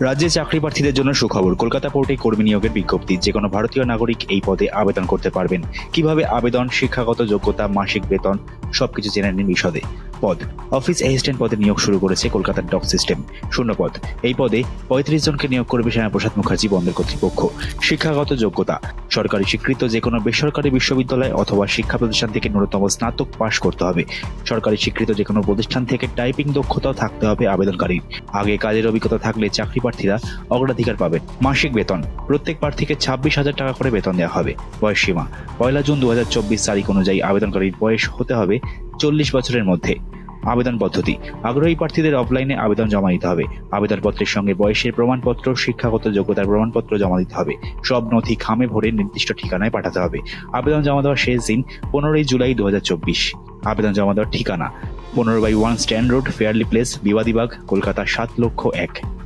রাজ্যে চাকরি প্রার্থীদের জন্য সুখবর। কলকাতা পোর্টে কর্মী নিয়োগের বিজ্ঞপ্তি যে কোনো ভারতীয় নাগরিক এই পদে আবেদন করতে পারবেন। কীভাবে আবেদন, শিক্ষাগত যোগ্যতা, মাসিক বেতন, সবকিছু জেনে নিন বিশদে। পদ, অফিস অ্যাসিস্ট্যান্ট পদে নিয়োগ শুরু করেছে কলকাতার ডক সিস্টেম। শূন্য পদ, এই পদে পঁয়ত্রিশ জনকে নিয়োগ করবে শ্যামাপ্রসাদ মুখার্জি বন্দর কর্তৃপক্ষ। শিক্ষাগত যোগ্যতা সরকারি স্বীকৃত যে কোনো বেসরকারি বিশ্ববিদ্যালয় অথবা শিক্ষা প্রতিষ্ঠান থেকে ন্যূনতম স্নাতক পাশ করতে হবে। সরকারি স্বীকৃত যে কোনো প্রতিষ্ঠান থেকে টাইপিং দক্ষতাও থাকতে হবে আবেদনকারীর আগে কাজের অভিজ্ঞতা থাকলে চাকরি প্রার্থীরা অগ্রাধিকার পাবেন মাসিক বেতন, প্রত্যেক প্রার্থীকে ছাব্বিশ হাজার টাকা করে বেতন দেওয়া হবে। বয়স সীমা পয়লা জুন দু হাজার চব্বিশ তারিখ অনুযায়ী আবেদনকারীর বয়স হতে হবে চল্লিশ বছরের মধ্যে। আবেদন পদ্ধতি। আগ্রহী প্রার্থীদের অফলাইনে আবেদন জমা দিতে হবে। আবেদনপত্রের সঙ্গে বয়সের প্রমাণপত্র, শিক্ষাগত যোগ্যতার প্রমাণপত্র জমা দিতে হবে। সব নথি খামে ভরে নির্দিষ্ট ঠিকানায় পাঠাতে হবে। আবেদন জমা দেওয়ার শেষ দিন পনেরোই জুলাই দু হাজার চব্বিশ। আবেদন জমা দেওয়ার ঠিকানা পনেরো by one Strand road, Fairlie place, Bibadibag, Kolkata, সাত লক্ষ এক।